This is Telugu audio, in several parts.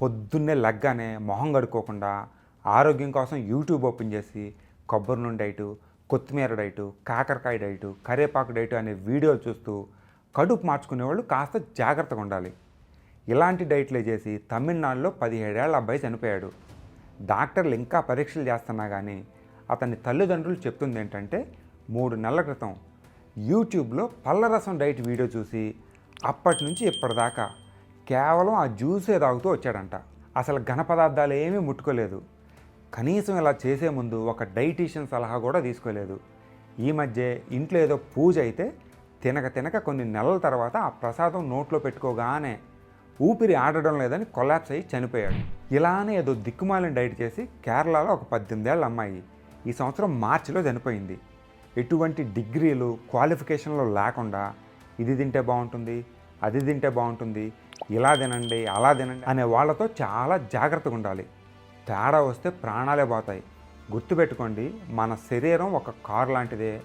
పొద్దున్నే లగ్గానే మొహం కడుక్కోకుండా ఆరోగ్యం కోసం యూట్యూబ్ ఓపెన్ చేసి కొబ్బరి నూనె డైటు కొత్తిమీర డైటు కాకరకాయ డైటు కరివేపాకు డైటు అనే వీడియోలు చూస్తూ కడుపు మార్చుకునేవాళ్ళు కాస్త జాగ్రత్తగా ఉండాలి. ఇలాంటి డైట్లే చేసి తమిళనాడులో పదిహేడేళ్ళ అబ్బాయి చనిపోయాడు. డాక్టర్లు ఇంకా పరీక్షలు చేస్తున్నా కానీ అతని తల్లిదండ్రులు చెప్తుంది ఏంటంటే మూడు నెలల క్రితం యూట్యూబ్లో పళ్ళరసం డైట్ వీడియో చూసి అప్పటి నుంచి ఇప్పటిదాకా కేవలం ఆ జ్యూసే తాగుతూ వచ్చాడంట. అసలు ఘన పదార్థాలు ఏమీ ముట్టుకోలేదు. కనీసం ఇలా చేసే ముందు ఒక డైటీషియన్ సలహా కూడా తీసుకోలేదు. ఈ మధ్య ఇంట్లో ఏదో పూజ అయితే తినక తినక కొన్ని నెలల తర్వాత ఆ ప్రసాదం నోట్లో పెట్టుకోగానే ఊపిరి ఆడడం లేదని కొలాప్స్ అయ్యి చనిపోయాడు. ఇలానే ఏదో దిక్కుమాలిన డైట్ చేసి కేరళలో ఒక పద్దెనిమిదేళ్ళ అమ్మాయి ఈ సంవత్సరం మార్చిలో చనిపోయింది. ఎటువంటి డిగ్రీలు క్వాలిఫికేషన్లు లేకుండా ఇది తింటే బాగుంటుంది అది తింటే బాగుంటుంది ఇలా తినండి అలా తినండి అనే వాళ్ళతో చాలా జాగ్రత్తగా ఉండాలి. తేడా వస్తే ప్రాణాలే పోతాయి. గుర్తుపెట్టుకోండి మన శరీరం ఒక కారు లాంటిదే.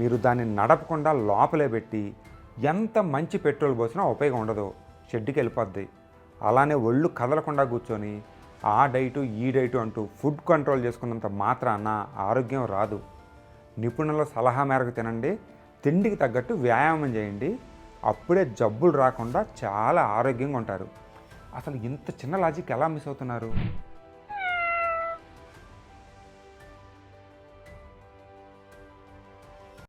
మీరు దాన్ని నడపకుండా లోపలే పెట్టి ఎంత మంచి పెట్రోల్ పోసినా ఉపయోగం ఉండదు. షెడ్డుకి వెళ్ళిపోద్ది. అలానే ఒళ్ళు కదలకుండా కూర్చొని ఆ డైటు ఈ డైటు అంటూ ఫుడ్ కంట్రోల్ చేసుకున్నంత మాత్రాన ఆరోగ్యం రాదు. నిపుణుల సలహా మేరకు తినండి తిండికి తగ్గట్టు వ్యాయామం చేయండి. అప్పుడే జబ్బులు రాకుండా చాలా ఆరోగ్యంగా ఉంటారు. అసలు ఇంత చిన్న లాజిక్ ఎలా మిస్ అవుతున్నారు?